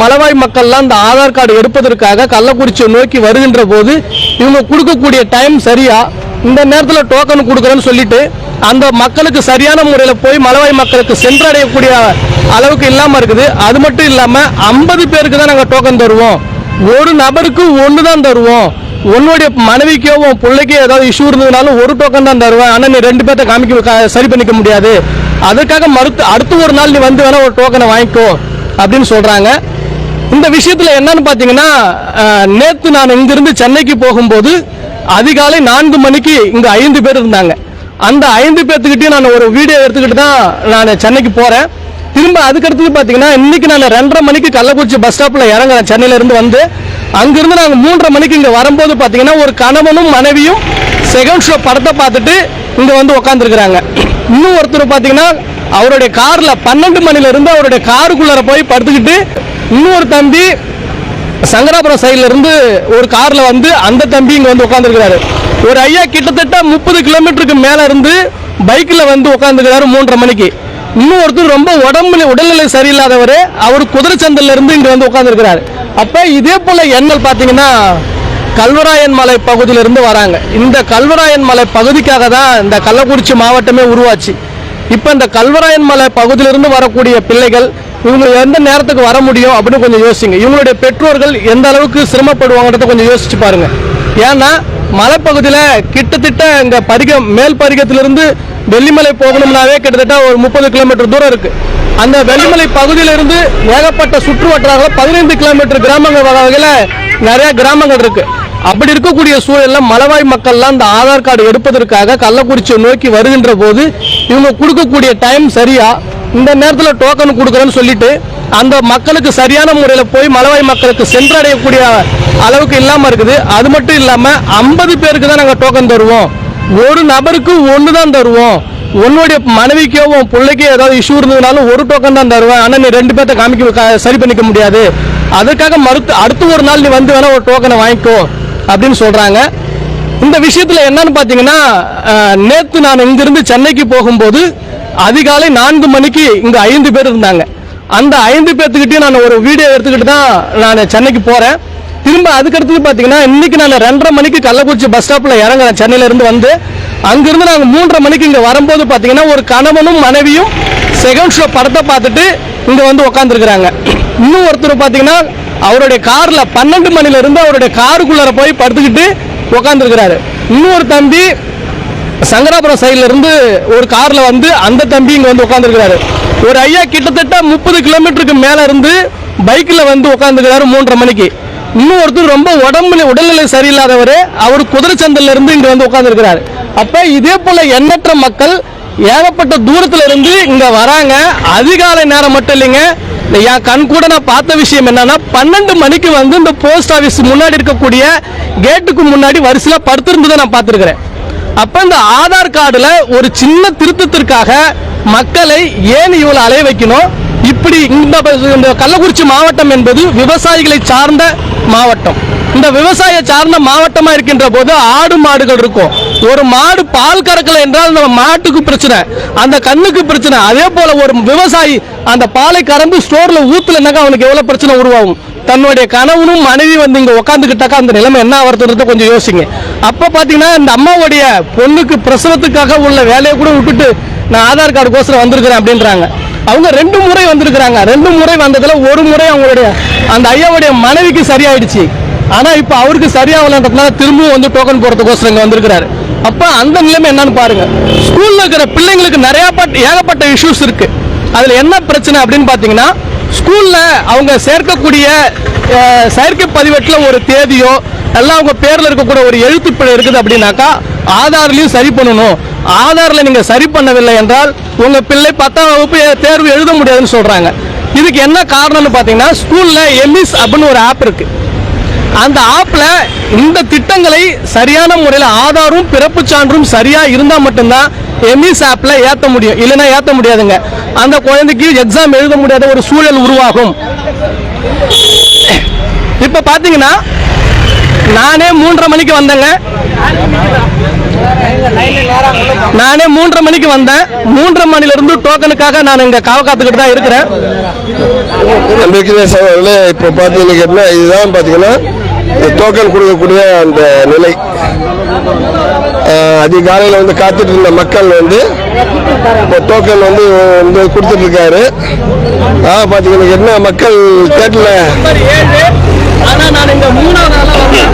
மலவாய் மக்கள்லாம் இந்த ஆதார் கார்டு எடுப்பதற்காக கள்ளக்குறிச்சியை நோக்கி வருகின்ற போது இவங்க கொடுக்கக்கூடிய டைம் சரியா? இந்த நேரத்தில் டோக்கன் கொடுக்குறேன்னு சொல்லிட்டு அந்த மக்களுக்கு சரியான முறையில் போய் மலவாய் மக்களுக்கு சென்றடையக்கூடிய அளவுக்கு இல்லாமல் இருக்குது. அது மட்டும் இல்லாமல் ஐம்பது பேருக்கு தான் நாங்கள் டோக்கன் தருவோம். ஒரு நபருக்கு ஒன்று தான் தருவோம். உன்னுடைய மனைவிக்கோ உன் பிள்ளைக்கோ ஏதாவது இஷ்யூ இருந்ததுனாலும் ஒரு டோக்கன் தான் தருவேன். ஆனால் நீ ரெண்டு பேர்த்த காமிக்க சரி பண்ணிக்க முடியாது. அதுக்காக மறுத்து அடுத்து ஒரு நாள் நீ வந்து வேணா ஒரு டோக்கனை வாங்கிக்கோ அப்படின்னு சொல்கிறாங்க இந்த விஷயத்துல என்னன்னு பாத்தீங்கன்னா நேற்று நேத்து நான் இங்கிருந்து சென்னைக்கு போகும்போது அதிகாலை நான்கு மணிக்கு இங்க ஐந்து பேர் இருந்தாங்க. அந்த ஐந்து பேர்த்துக்கிட்டே நான் ஒரு வீடியோ எடுத்துக்கிட்டு தான் நான் சென்னைக்கு போறேன். திரும்ப அதுக்கடுத்தது பார்த்தீங்கன்னா இன்னைக்கு நான் ரெண்டரை மணிக்கு கள்ளக்குறிச்சி பஸ் ஸ்டாப்பில் இறங்குறேன். சென்னையிலேருந்து வந்து அங்கிருந்து நாங்கள் மூன்றரை மணிக்கு இங்கே வரும்போது பார்த்தீங்கன்னா ஒரு கணவனும் மனைவியும் செகண்ட் ஷோ படத்தை பார்த்துட்டு இங்கே வந்து உட்காந்துருக்குறாங்க இன்னும் ஒருத்தர் பார்த்தீங்கன்னா அவருடைய கார்ல பன்னெண்டு மணில இருந்து அவருடைய காருக்குள்ளார போய் படுத்துக்கிட்டு இன்னொரு தம்பி சங்கராபுரம் சைடுல இருந்து ஒரு கார்ல வந்து அந்த தம்பி இங்க வந்து உட்காந்துருக்கிறாரு ஒரு ஐயா கிட்டத்தட்ட முப்பது கிலோமீட்டருக்கு மேல இருந்து பைக்ல வந்து உட்காந்துருக்கிறாரு மூன்றரை மணிக்கு. இன்னொருத்தர் ரொம்ப உடம்புல உடல்நிலை சரியில்லாதவர் அவர் குதிரை இருந்து இங்க வந்து உட்காந்துருக்கிறாரு அப்ப இதே போல எண்ணல் பாத்தீங்கன்னா கல்வராயன் மலை பகுதியிலிருந்து வராங்க. இந்த கல்வராயன் மலை பகுதிக்காக தான் இந்த கள்ளக்குறிச்சி மாவட்டமே உருவாச்சு. இப்போ இந்த கல்வராயன் மலை பகுதியிலிருந்து வரக்கூடிய பிள்ளைகள் இவங்க எந்த நேரத்துக்கு வர முடியும் அப்படின்னு கொஞ்சம் யோசிங்க. இவங்களுடைய பெற்றோர்கள் எந்த அளவுக்கு சிரமப்படுவாங்கன்றத கொஞ்சம் யோசிச்சு பாருங்க. ஏன்னா மலைப்பகுதியில் கிட்டத்தட்ட இந்த பரிகம் மேல் பரிகத்திலிருந்து வெள்ளிமலை போகணும்னாவே கிட்டத்தட்ட ஒரு முப்பது கிலோமீட்டர் தூரம் இருக்கு. அந்த வெள்ளிமலை பகுதியிலிருந்து ஏகப்பட்ட சுற்று வட்டாரங்கள் பதினைந்து கிலோமீட்டர் கிராமங்கள் வகையில் நிறைய கிராமங்கள் இருக்கு. அப்படி இருக்கக்கூடிய சூழல்ல மலவாய் மக்கள்லாம் இந்த ஆதார் கார்டு எடுப்பதற்காக கள்ளக்குறிச்சியை நோக்கி வருகின்ற போது இவங்க கொடுக்கக்கூடிய டைம் சரியா? இந்த நேரத்தில் டோக்கன் கொடுக்குறேன்னு சொல்லிட்டு அந்த மக்களுக்கு சரியான முறையில் போய் மலவாய் மக்களுக்கு சென்றடையக்கூடிய அளவுக்கு இல்லாமல் இருக்குது. அது மட்டும் இல்லாமல் ஐம்பது பேருக்கு தான் நாங்கள் டோக்கன் தருவோம். ஒரு நபருக்கு ஒன்று தான் தருவோம். உன்னுடைய மனைவிக்கோ உன் பிள்ளைக்கோ ஏதாவது இஷ்யூ இருந்ததுனாலும் ஒரு டோக்கன் தான் தருவேன். ஆனால் நீ ரெண்டு பேர்த்த காமிக்க சரி பண்ணிக்க முடியாது. அதுக்காக மறுத்து அடுத்து ஒரு நாள் நீ வந்து வேணா ஒரு டோக்கனை வாங்கிக்கோ. அப்படின்னு சொல்றாங்க. இந்த விஷயத்துல என்னன்னு பாத்தீங்கன்னா நேற்று நேத்து நான் இங்கிருந்து சென்னைக்கு போகும்போது அதிகாலை நான்கு மணிக்கு இங்க ஐந்து பேர் இருந்தாங்க. அந்த ஐந்து பேர்த்துக்கிட்டே நான் ஒரு வீடியோ எடுத்துக்கிட்டு தான் நான் சென்னைக்கு போறேன். திரும்ப அதுக்கடுத்தது பாத்தீங்கன்னா இன்னைக்கு நான் ரெண்டரை மணிக்கு கள்ளக்குறிச்சி பஸ் ஸ்டாப்ல இறங்குறேன். சென்னையில இருந்து வந்து அங்கிருந்து நாங்க மூன்றரை மணிக்கு இங்க வரும்போது பாத்தீங்கன்னா ஒரு கணவனும் மனைவியும் செகண்ட் ஷோ படத்தை பார்த்துட்டு இங்க வந்து உட்காந்துருக்குறாங்க இன்னும் ஒருத்தர் பாத்தீங்கன்னா அவருடைய காரில் பன்னெண்டு மணிலருந்து அவருடைய காருக்குள்ளார போய் படுத்துக்கிட்டு உக்காந்துருக்கிறாரு. இன்னொரு தம்பி சங்கராபுரம் சைட்லேருந்து ஒரு காரில் வந்து அந்த தம்பி இங்கே வந்து உட்காந்துருக்கிறாரு ஒரு ஐயா கிட்டத்தட்ட முப்பது கிலோமீட்டருக்கு மேலே இருந்து பைக்கில் வந்து உட்காந்துருக்கிறாரு மூன்றரை மணிக்கு. இன்னும் ஒருத்தர் ரொம்ப உடம்புல உடல்நிலை சரியில்லாதவர் அவர் குதிரை இருந்து இங்க வந்து உட்காந்துருக்கிறாரு அப்ப இதே போல எண்ணற்ற மக்கள் ஏகப்பட்ட தூரத்துல இருந்து இங்க வராங்க. அதிகாலை நேரம் மட்டும் இல்லைங்க என் கண் கூட நான் பார்த்த விஷயம் என்னன்னா பன்னெண்டு மணிக்கு வந்து இந்த போஸ்ட் ஆஃபீஸ் முன்னாடி இருக்கக்கூடிய கேட்டுக்கு முன்னாடி வரிசையில் படுத்திருந்ததை நான் பார்த்துருக்குறேன். அப்போ இந்த ஆதார் கார்டில் ஒரு சின்ன திருத்தத்திற்காக மக்களை ஏன் இவ்வளோ அலைய வைக்கணும்? இப்படி இந்த கள்ளக்குறிச்சி மாவட்டம் என்பது விவசாயிகளை சார்ந்த மாவட்டம். இந்த விவசாய சார்ந்த மாவட்டமா இருக்கின்ற போது ஆடு மாடுகள் இருக்கும். ஒரு மாடு பால் கறக்கல என்றால் அந்த மாட்டுக்கு பிரச்சனை. அந்த கண்ணுக்கு பிரச்சனை. அதே போல ஒரு விவசாயி அந்த பாலை கறந்து ஸ்டோர்ல ஊத்துலனாக்கா அவனுக்கு எவ்வளவு பிரச்சனை உருவாகும். தன்னுடைய கணவனும் மனைவி வந்து இங்க உட்காந்துக்கிட்டாக்கா அந்த நிலைமை என்ன ஆகிறதுன்றத கொஞ்சம் யோசிங்க. அப்ப பாத்தீங்கன்னா இந்த அம்மாவுடைய பொண்ணுக்கு பிரசவத்துக்காக உள்ள வேலையை கூட விட்டுட்டு நான் ஆதார் கார்டு கோசரம் வந்திருக்கிறேன் அப்படின்றாங்க. அவங்க ரெண்டு முறை வந்திருக்கிறாங்க. ரெண்டு முறை வந்ததில் ஒரு முறை அவங்களுடைய அந்த ஐயாவுடைய மனைவிக்கு சரியாயிடுச்சு. ஆனால் இப்போ அவருக்கு சரியாகலன்றதுனால திரும்பவும் வந்து டோக்கன் போகிறதுக்கோசரம் இங்கே வந்திருக்கிறாரு. அப்போ அந்த நிலைமை என்னன்னு பாருங்க. ஸ்கூலில் இருக்கிற பிள்ளைங்களுக்கு நிறையா பட்ட ஏகப்பட்ட இஷ்யூஸ் இருக்கு. அதில் என்ன பிரச்சனை அப்படின்னு பார்த்தீங்கன்னா ஸ்கூலில் அவங்க சேர்க்கக்கூடிய செயற்கை பதிவேட்டில் ஒரு தேதியோ எல்லாம் அவங்க பேரில் இருக்கக்கூடிய ஒரு எழுத்துப்பிழை இருக்குது அப்படின்னாக்கா ஆதார்லையும் சரி பண்ணணும். ஆதாரில் நீங்கள் சரி பண்ணவில்லை என்றால் உங்கள் பிள்ளை பத்தாம் வகுப்பு தேர்வு எழுத முடியாதுன்னு சொல்கிறாங்க இதுக்கு என்ன காரணம்னு பார்த்தீங்கன்னா ஸ்கூலில் எம்இஸ் அப்படின்னு ஒரு ஆப் இருக்குது அந்த ஆப்பில் இந்த திட்டங்களை சரியான முறையில் ஆதாரும் பிறப்பு சான்றும் சரியாக இருந்தால் மட்டும்தான் எம்இஸ் ஆப்பில் ஏற்ற முடியும். இல்லைன்னா ஏற்ற முடியாதுங்க. அந்த குழந்தைக்கு எக்ஸாம் எழுத முடியாத ஒரு சூழல் உருவாகும். இப்போ பார்த்தீங்கன்னா நானே மூன்றரை மணிக்கு வந்தேங்க. நானே மூன்றரை மணிக்கு வந்தேன். மூன்றரை மணில இருந்து டோக்கனுக்காக நான் இங்க காவ காத்துக்கிட்டு தான் இருக்கிறேன். இப்போ பார்த்தீங்கன்னு கேட்டால் இதுதான் பார்த்தீங்கன்னா டோக்கன் கொடுக்கக்கூடிய அந்த நிலை. அதிகாலையில் வந்து காத்துட்டு இருந்த மக்கள் வந்து இப்போ டோக்கன் வந்து வந்து கொடுத்துட்டு இருக்காரு ஆ பார்த்தீங்கன்னு கேட்டால் மக்கள் தேட்டரில் நம்பர் ஏழு ஆனா நான் இங்க மூணாவது ஆளா வந்தேன்.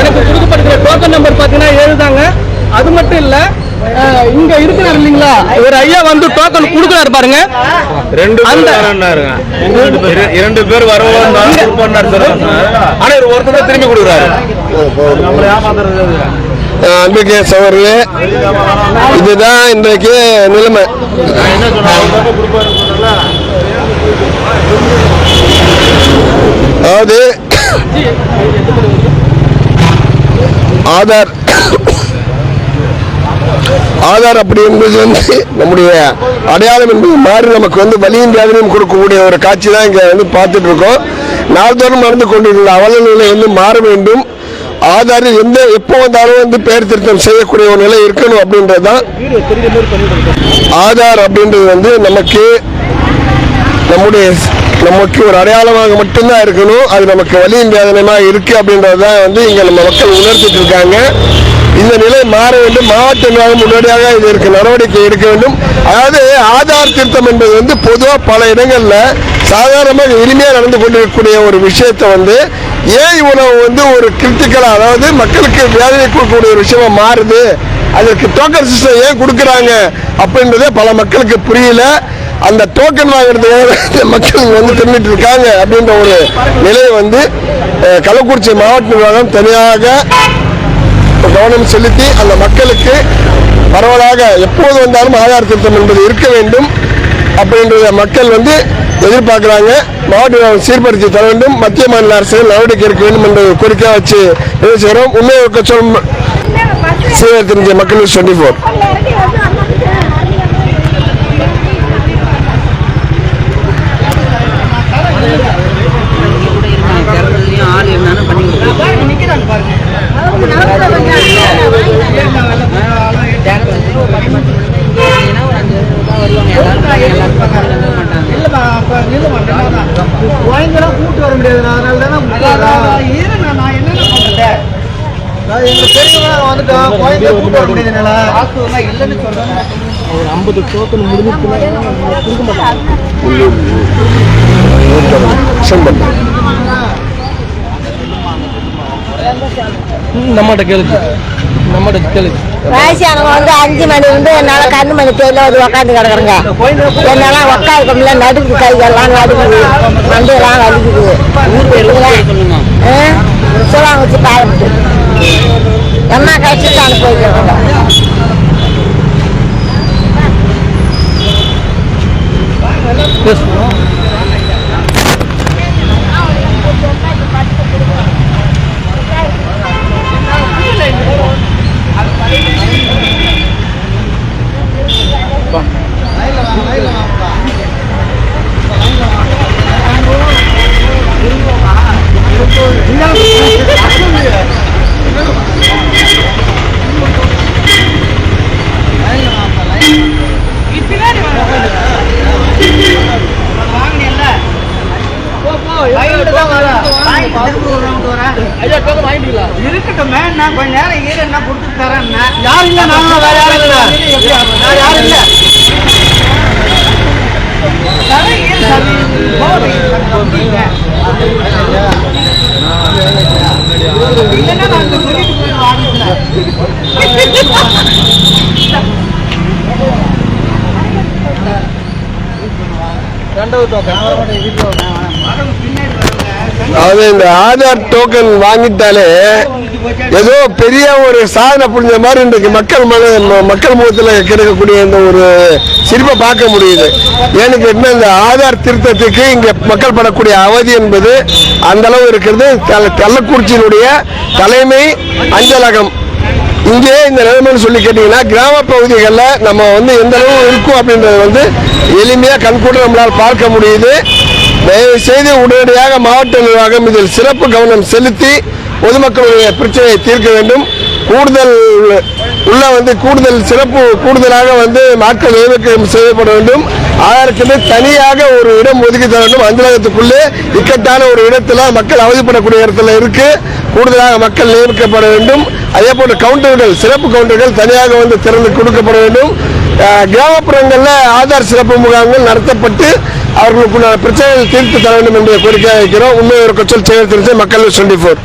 எனக்கு கொடுக்கப்படுகிற டோக்கன் நம்பர் பாத்தீங்கன்னா ஏழு தாங்க அது மட்டும் இல்ல இங்க இருக்கிறார் இல்லைங்களா? ஒரு ஐயா வந்து டோக்கன் கொடுக்குறாரு பாருங்க. ரெண்டு பேர் அந்த- இரண்டு பேர் வருவோம் ஆனா இவர் ஒருத்தர் தான் திரும்பி கொடுக்குறாரு. அன்றைக்கு சகோதரர்களே இதுதான் இன்றைக்கு நிலைமை. அதாவது ஆதார் ஆதார் அப்படி என்பது வந்து நம்முடைய அடையாளம் என்பது மாறி நமக்கு வந்து வலியும் வேதனையும் கொடுக்கக்கூடிய ஒரு காட்சி தான் இங்கே வந்து பார்த்துட்டு இருக்கோம் நாள்தோறும் நடந்து கொண்டிருந்த அவல நிலை வந்து மாற வேண்டும். ஆதாரில் எந்த எப்போ வந்தாலும் வந்து பெயர் திருத்தம் செய்யக்கூடிய ஒரு நிலை இருக்கணும் அப்படின்றது தான் ஆதார் அப்படின்றது வந்து நமக்கு நம்முடைய நமக்கு ஒரு அடையாளமாக மட்டும்தான் இருக்கணும். அது நமக்கு வலியும் வேதனைமா இருக்குது அப்படின்றது தான் வந்து இங்கே நம்ம மக்கள் உணர்த்திட்டு இருக்காங்க. இந்த நிலை மாற வேண்டும். மாவட்ட நிர்வாகம் முன்னோடியாக இதற்கு நடவடிக்கை எடுக்க வேண்டும். அதாவது ஆதார் திருத்தம் என்பது வந்து பொதுவாக பல இடங்களில் சாதாரணமாக எளிமையாக நடந்து கொண்டிருக்கக்கூடிய ஒரு விஷயத்தை வந்து ஏன் உணவு வந்து ஒரு கிரிட்டிக்கலாக அதாவது மக்களுக்கு வேதனை கொடுக்கக்கூடிய ஒரு விஷயமா மாறுது. அதற்கு டோக்கன் சிஸ்டம் ஏன் கொடுக்குறாங்க அப்படின்றதே பல மக்களுக்கு புரியல. அந்த டோக்கன் வாங்குறதுக்காக மக்கள் வந்து திரும்பிட்டு இருக்காங்க அப்படின்ற ஒரு நிலையை வந்து கள்ளக்குறிச்சி மாவட்ட நிர்வாகம் தனியாக கவனம் செலுத்தி அந்த மக்களுக்கு பரவலாக எப்போது வந்தாலும் ஆதார் திருத்தம் என்பது இருக்க வேண்டும் அப்படின்றத மக்கள் வந்து எதிர்பார்க்குறாங்க. மாவட்ட நிர்வாகம் சீர்படுத்தி தர வேண்டும். மத்திய மாநில அரசுகள் நடவடிக்கை எடுக்க வேண்டும் என்ற கோரிக்கையாக வச்சு பேசுகிறோம். உண்மையை சொல்லும் சீவர் மக்கள் டுவெண்ட்டி ஃபோர் முடியாது அதனால தானே எங்க பெரியவங்க வந்துட்டோம் குழந்தைய கூட்டு வர முடியாது என்னால. இல்லைன்னு சொல்றேன். நம்மகிட்ட கேளுங்க. நம்மகிட்ட கேளுங்க. வயசானவங்க வந்து அஞ்சு மணி வந்து என்னால கண்ணு மணி தேயில வந்து உக்காந்து கிடக்குறேங்க. என்னால உட்காந்து முடியல நடுக்குது கையெல்லாம் நடுக்குது மண்டையெல்லாம் வலிக்குது. ஆ? சொல்லுவாங்க வச்சு பாருங்க என்ன கஷ்டத்தை அனுப்பிடுறாங்க ஐயா டோக்கன் வாங்கிட்டீங்களா? இருக்கட்டுமே நான் கொஞ்ச நேரம் இரு என்ன கொடுத்து தரேன் யாரும் இல்ல? நாங்களும் வேற யாரும் இல்ல. நான் யாரும் இல்ல. இல்லைன்னா நான் சொல்லிட்டு. ரெண்டாவது டோக்கன் அதாவது இந்த ஆதார் டோக்கன் வாங்கிட்டாலே ஏதோ பெரிய ஒரு சாதனை புரிஞ்ச மாதிரி இன்றைக்கு மக்கள் மன மக்கள் முகத்தில் கிடைக்கக்கூடிய இந்த ஒரு சிரிப்பை பார்க்க முடியுது. ஏன்னு கேட்டினா இந்த ஆதார் திருத்தத்துக்கு இங்கே மக்கள் படக்கூடிய அவதி என்பது அந்த அளவு இருக்கிறது. தள்ளக்குறிச்சியினுடைய கள்ளக்குறிச்சியினுடைய தலைமை அஞ்சலகம். இங்கே இந்த நிலைமைன்னு சொல்லி கேட்டிங்கன்னா கிராம பகுதிகளில் நம்ம வந்து எந்த அளவு இருக்கும் அப்படின்றது வந்து எளிமையாக கண்கூட நம்மளால் பார்க்க முடியுது. தயவு செய்து உடனடியாக மாவட்ட நிர்வாகம் இதில் சிறப்பு கவனம் செலுத்தி பொதுமக்களுடைய பிரச்சனையை தீர்க்க வேண்டும். கூடுதல் உள்ள வந்து கூடுதல் சிறப்பு கூடுதலாக வந்து மக்கள் நியமிக்கம் செய்யப்பட வேண்டும். அதற்கென்று தனியாக ஒரு இடம் ஒதுக்கி தர வேண்டும். அஞ்சலகத்துக்குள்ளே இக்கட்டான ஒரு இடத்துல மக்கள் அவதிப்படக்கூடிய இடத்துல இருக்கு. கூடுதலாக மக்கள் நியமிக்கப்பட வேண்டும். அதே போன்ற கவுண்டர்கள் சிறப்பு கவுண்டர்கள் தனியாக வந்து திறந்து கொடுக்கப்பட வேண்டும். கிராமப்புறங்களில் ஆதார் சிறப்பு முகாம்கள் நடத்தப்பட்டு அவர்களுக்குள்ள பிரச்சனைகள் தீர்த்து தர வேண்டும் என்ற கோரிக்கை வைக்கிறோம் உண்மை ஒரு கொச்சல் செயல் தெரிஞ்சு மக்கள் டுவெண்ட்டி ஃபோர்.